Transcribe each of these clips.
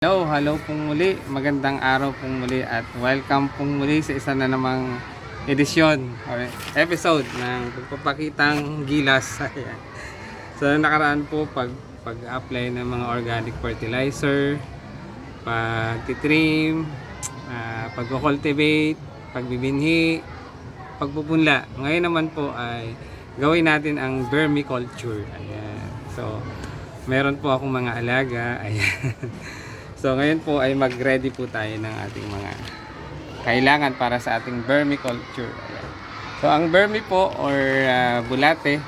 Hello, hello pong muli. Magandang araw pong muli at welcome pong muli sa isa na namang edisyon or episode ng pagpapakitang gilas. Ayan. So nakaraan po pag pag-apply ng mga organic fertilizer, pag-trim, uh, pag-cultivate, pagbibinhi, pagpupunla. Ngayon naman po ay gawin natin ang vermiculture. Ayan. So meron po akong mga alaga. Ayan. So ngayon po ay mag-ready po tayo ng ating mga kailangan para sa ating vermiculture. So ang vermi po or ah, bulate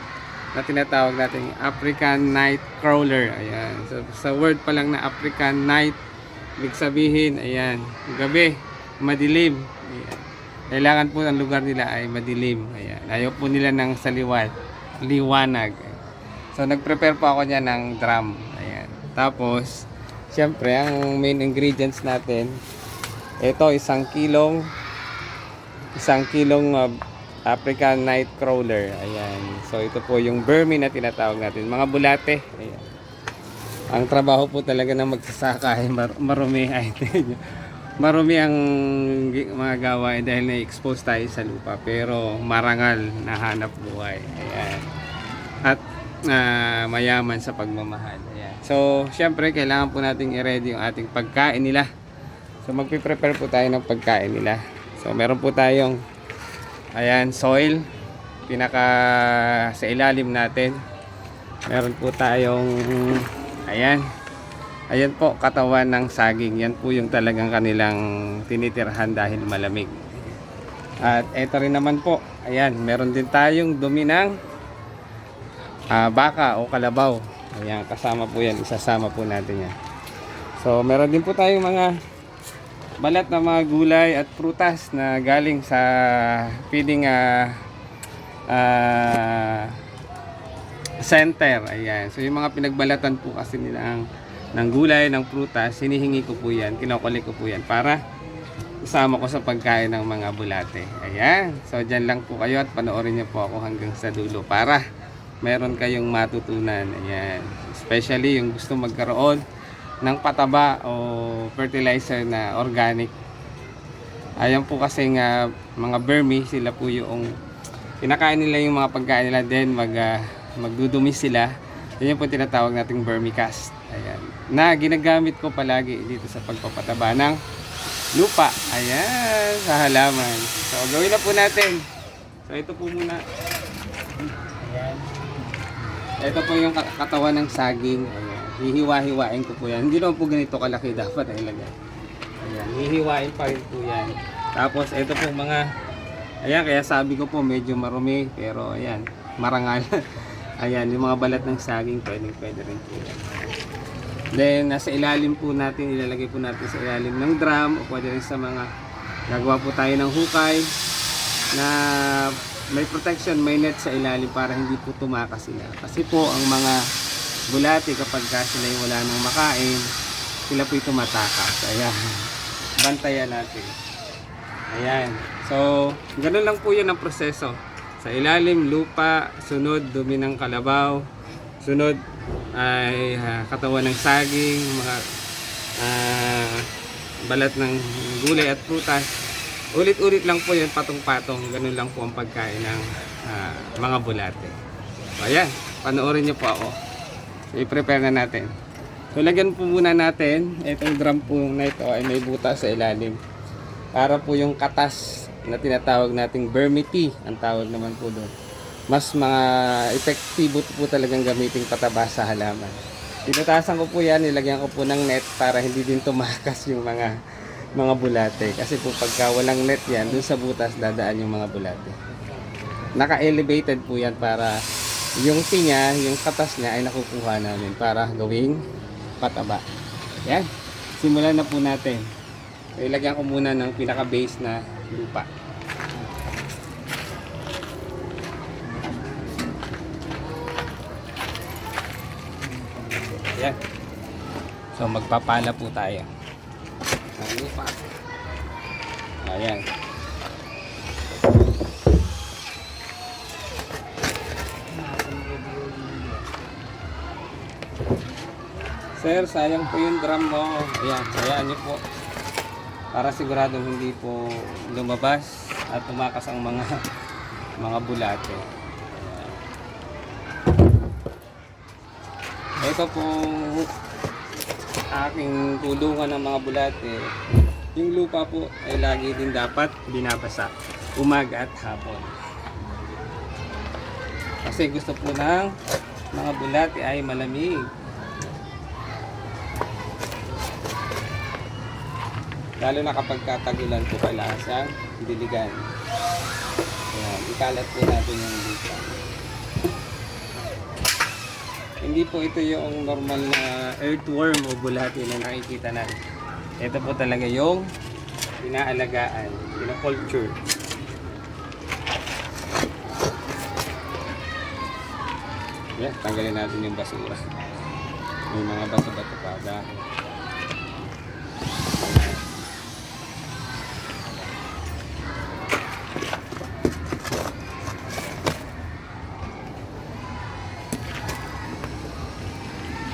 na tinatawag nating African night crawler. Ayan. So sa word pa lang na African night, ibig sabihin, ayan, gabi, madilim. Ayan. Kailangan po ang lugar nila ay madilim. Ayan. Ayaw po nila ng saliwat, liwanag. So nag-prepare po ako niya ng drum. Ayan. Tapos Siyempre, ang main ingredients natin, ito isang kilong isang kilong uh, African night crawler. Ayan. So ito po yung vermi na tinatawag natin, mga bulate. Ayan. Ang trabaho po talaga ng magsasaka ay mar- marumi ay marumi ang mga gawain dahil na-expose tayo sa lupa pero marangal na hanap buhay. Ayan. At ah, mayaman sa pagmamahal. Ayan. So, syempre, kailangan po nating i-ready yung ating pagkain nila. So, magpiprepare po tayo ng pagkain nila. So, meron po tayong ayan, soil. Pinaka sa ilalim natin. Meron po tayong ayan. Ayan po, katawan ng saging. Yan po yung talagang kanilang tinitirhan dahil malamig. At eto rin naman po, ayan, meron din tayong dumi ng ah, baka o kalabaw. Ayan, kasama po yan. Isasama po natin yan. So, meron din po tayong mga balat na mga gulay at prutas na galing sa feeding ah, ah, center. Ayan. So, yung mga pinagbalatan po kasi nila ang ng gulay, ng prutas, hinihingi ko po yan, kinukuli ko po yan para isama ko sa pagkain ng mga bulate. Ayan. So, dyan lang po kayo at panoorin niyo po ako hanggang sa dulo para meron kayong matutunan. Ayan. Especially yung gusto magkaroon ng pataba o fertilizer na organic. Ayan po kasi nga mga vermi, sila po yung kinakain nila yung mga pagkain nila then mag, ah, magdudumi sila. Yan yung po tinatawag nating vermicast. Ayan. Na ginagamit ko palagi dito sa pagpapataba ng lupa. Ayan, sa halaman. So, gawin na po natin. So, ito po muna. Ito po yung kat- katawan ng saging. Hihiwa-hiwain ko po yan. Hindi naman po ganito kalaki dapat ay ilagay. Ayan. Hihiwain pa rin po yan. Tapos, ito po mga Ayan, kaya sabi ko po medyo marumi. Pero, ayan, marangal. ayan, yung mga balat ng saging pwedeng pwede rin po yan. Then, nasa ilalim po natin, ilalagay po natin sa ilalim ng drum o pwede rin sa mga gagawa po tayo ng hukay na may protection, may net sa ilalim para hindi po tumakas sila. Kasi po ang mga bulati kapag ka sila yung wala nang makain, sila po yung tumatakas. Ayan. Bantayan natin. Ayan. So, ganun lang po yun ang proseso. Sa ilalim, lupa, sunod, dumi ng kalabaw, sunod ay ah, katawan ng saging, mga ah, balat ng gulay at prutas. Ulit-ulit lang po yun, patong-patong. Ganun lang po ang pagkain ng ah, mga bulate. So, ayan. Panoorin niyo po ako. I-prepare na natin. So, lagyan po muna natin. Itong drum po na ito ay may butas sa ilalim. Para po yung katas na tinatawag nating vermity, ang tawag naman po doon. Mas mga epektibo po talagang gamiting pataba sa halaman. Tinatasan ko po yan, nilagyan ko po ng net para hindi din tumakas yung mga mga bulate. Kasi po pagka walang net yan, dun sa butas dadaan yung mga bulate. Naka-elevated po yan para yung tinya, yung katas niya ay nakukuha namin para gawing pataba. Yan. Simulan na po natin. Ilagyan ko muna ng pinaka-base na lupa. Yan. So magpapala po tayo. Lupa. Ayan. Sir, sayang po yung drum mo. Ayan, hayaan niyo po. Para siguradong hindi po lumabas at tumakas ang mga mga bulate. Ayan. Ito pong aking tulungan ng mga bulate. Yung lupa po ay lagi din dapat binabasa. Umaga at hapon. Kasi gusto po ng mga bulate ay malamig. Lalo na kapag katagulan po kailangan siyang diligan. Ayan, ikalat po natin yung lupa. Hindi po ito yung normal na earthworm o bulati na nakikita natin. Ito po talaga yung inaalagaan, pinakulture. Yeah, tanggalin natin yung basura. May mga bato-bato pa dahil.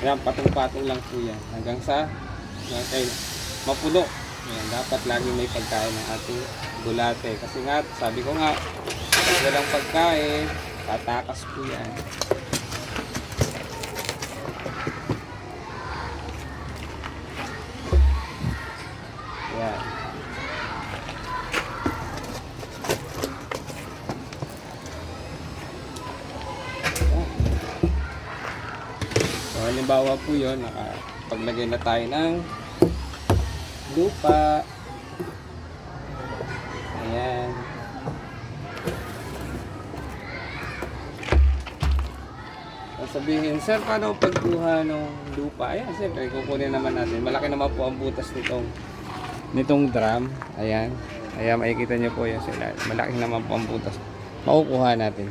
Ayan, patong-patong lang po yan. Hanggang sa yan, kay mapuno. Ayan, dapat lagi may pagkain ng ating bulate. Kasi nga, sabi ko nga, walang pagkain, tatakas po yan. Halimbawa po yun, nakapaglagay na tayo ng lupa. Ayan. Sabihin, sir, paano pagkuha ng lupa? Ayan, siyempre, kukunin naman natin. Malaki naman po ang butas nitong nitong drum. Ayan. Ayan, makikita nyo po yan sila. Malaki naman po ang butas. Makukuha natin.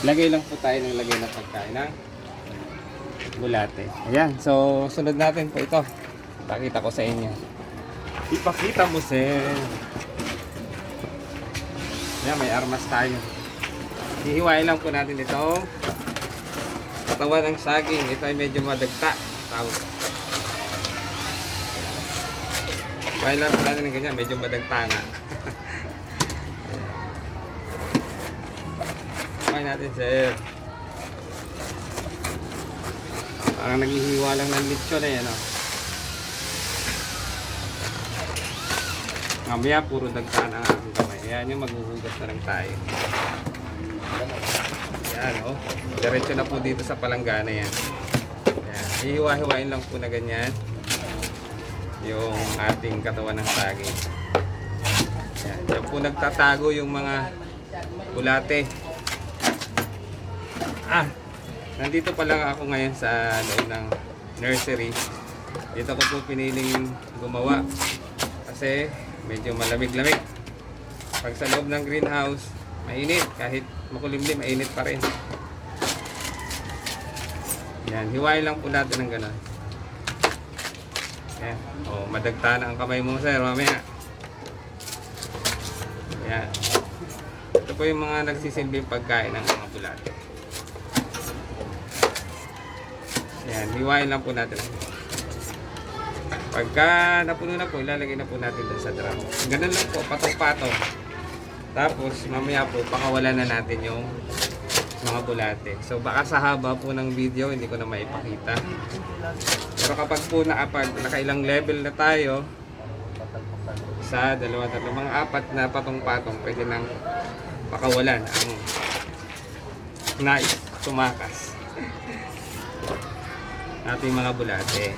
Lagay lang po tayo ng lagay ng pagkain ng bulate. Ayan. So, sunod natin po ito. Pakita ko sa inyo. Ipakita mo, sir. Ayan, may armas tayo. Hihiwain lang po natin itong katawan ng saging. Ito ay medyo madagta. Tawag. Hihiwain lang po natin ng ganyan. Medyo madagta nga. Hihiwain natin, sir. Parang naghihiwa lang ng lechon eh, ano? Mamaya, puro dagta na ang kamay. Ayan yung maghuhugas na lang tayo. Yan, oh. Diretso na po dito sa palanggana yan. Yan. Hihiwa-hiwain lang po na ganyan. Yung ating katawan ng saging. Yan. Yan po nagtatago yung mga bulate. Ah, nandito pa lang ako ngayon sa loob ng nursery. Dito ko po piniling gumawa. Kasi medyo malamig-lamig. Pag sa loob ng greenhouse, mainit. Kahit makulimlim, mainit pa rin. Yan, hiwain lang po natin ng gano'n. Yan. O, madagta na ang kamay mo, sir, mamaya. Yan. Ito po yung mga nagsisilbing pagkain ng mga bulate. Yan, hiwain lang po natin. Pagka napuno na po, ilalagay na po natin dun sa drum. Ganun lang po, patong-patong. Tapos, mamaya po, pakawalan na natin yung mga bulate. So, baka sa haba po ng video, hindi ko na maipakita. Pero kapag po nakapag, nakailang level na tayo, sa dalawa, tatlo, mga apat na patong-patong, pwede nang pakawalan ang nais tumakas ating mga bulate.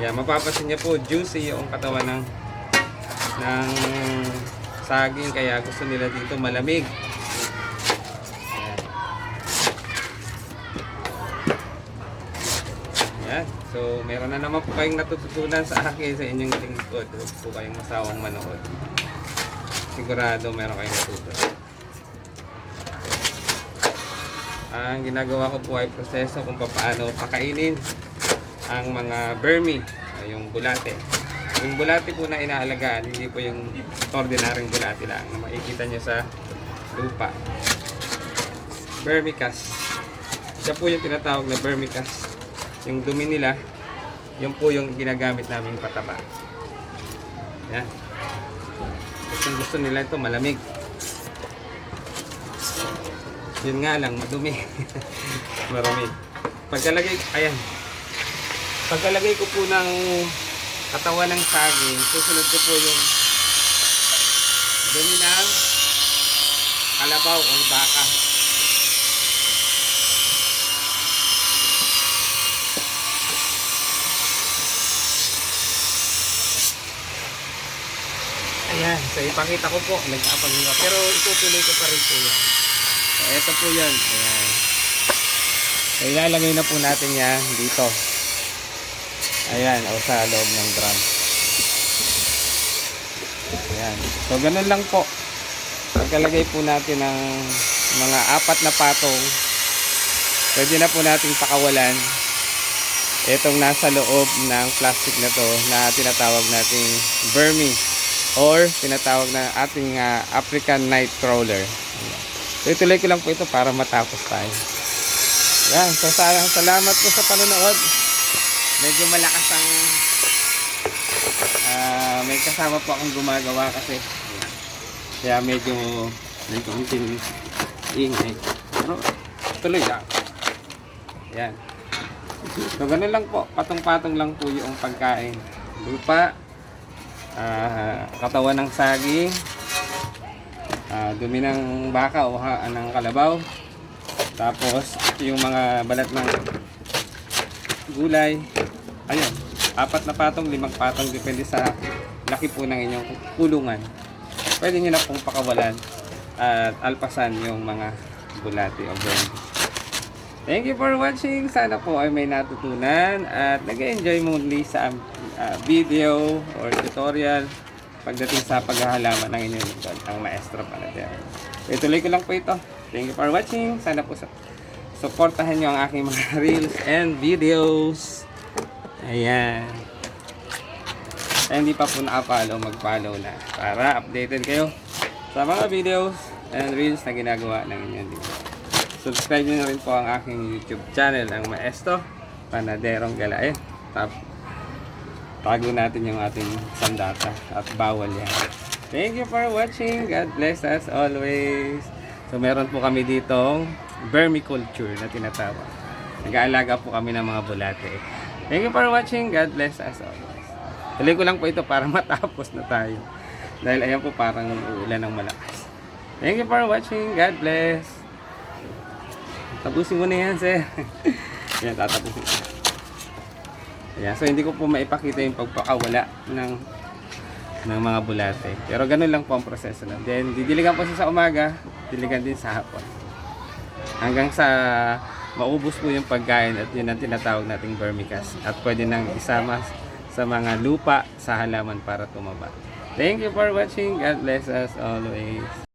Yan, mapapansin niyo po, juicy yung katawan ng ng saging kaya gusto nila dito malamig. Yan. So, meron na naman po kayong natututunan sa akin sa inyong lingkod. Huwag po kayong masawang manood. Sigurado meron kayong natutunan. Ang ginagawa ko po ay proseso kung paano pakainin ang mga vermi, ah, yung bulate. Yung bulate po na inaalagaan, hindi po yung ordinaryong bulate lang na makikita nyo sa lupa. Vermicast. Siya po yung tinatawag na vermicast. Yung dumi nila, yun po yung ginagamit namin pataba. Yan. Gusto gusto nila ito malamig. Yun nga lang, madumi. Marami. Pagkalagay, ayan. Pagkalagay ko po ng katawan ng saging, susunod ko po yung dumi ng kalabaw o baka. Ayan, so ipakita ko po, nagkapaghinga. Pero itutuloy ko pa rin po yan. Ito po yan. Ayan. Ilalagay na po natin yan dito. Ayan, o sa loob ng drum. Ayan. So, ganun lang po. Pagkalagay po natin ng mga apat na patong, pwede na po nating pakawalan itong nasa loob ng plastic na to na tinatawag nating vermi or tinatawag na ating ah, African night crawler. Ayan. So, ituloy ko lang po ito para matapos tayo. Yan, so sa- salamat po sa panonood. Medyo malakas ang ah, may kasama po akong gumagawa kasi. Kaya medyo may konting ingay. Pero tuloy lang. Yan. So ganun lang po. Patong-patong lang po yung pagkain. Lupa, ah, katawan ng saging, ah, dumi ng baka o ha, ng kalabaw, tapos yung mga balat ng gulay, ayun, apat na patong, limang patong, depende sa laki po ng inyong kulungan. Pwede nyo na pong pakawalan at alpasan yung mga bulati o brandy. Thank you for watching. Sana po ay may natutunan at nag-enjoy muli sa ah, video or tutorial pagdating sa paghahalaman ng inyong lingkod, ang maestro panadero. So, ituloy ko lang po ito. Thank you for watching. Sana po sa supportahan nyo ang aking mga reels and videos. Ayan. Sa hindi pa po nakapollow, mag-follow na para updated kayo sa mga videos and reels na ginagawa ng inyong lingkod. Subscribe nyo na rin po ang aking YouTube channel, ang Maestro Panaderong Galae. Tap, tago natin yung ating sandata at bawal yan. Thank you for watching. God bless us always. So meron po kami ditong vermiculture na tinatawag. Nag-aalaga po kami ng mga bulate. Thank you for watching. God bless us always. Tuloy ko lang po ito para matapos na tayo. Dahil ayan po parang uulan ng malakas. Thank you for watching. God bless. Tapusin mo na yan, sir. yan, tatapusin ko. Ayan, so hindi ko po maipakita yung pagpakawala ng ng mga bulate. Pero ganun lang po ang proseso lang. Then, didiligan po siya sa umaga, diligan din sa hapon. Hanggang sa maubos po yung pagkain at yun ang tinatawag nating vermicast. At pwede nang isama sa mga lupa sa halaman para tumaba. Thank you for watching. God bless us always.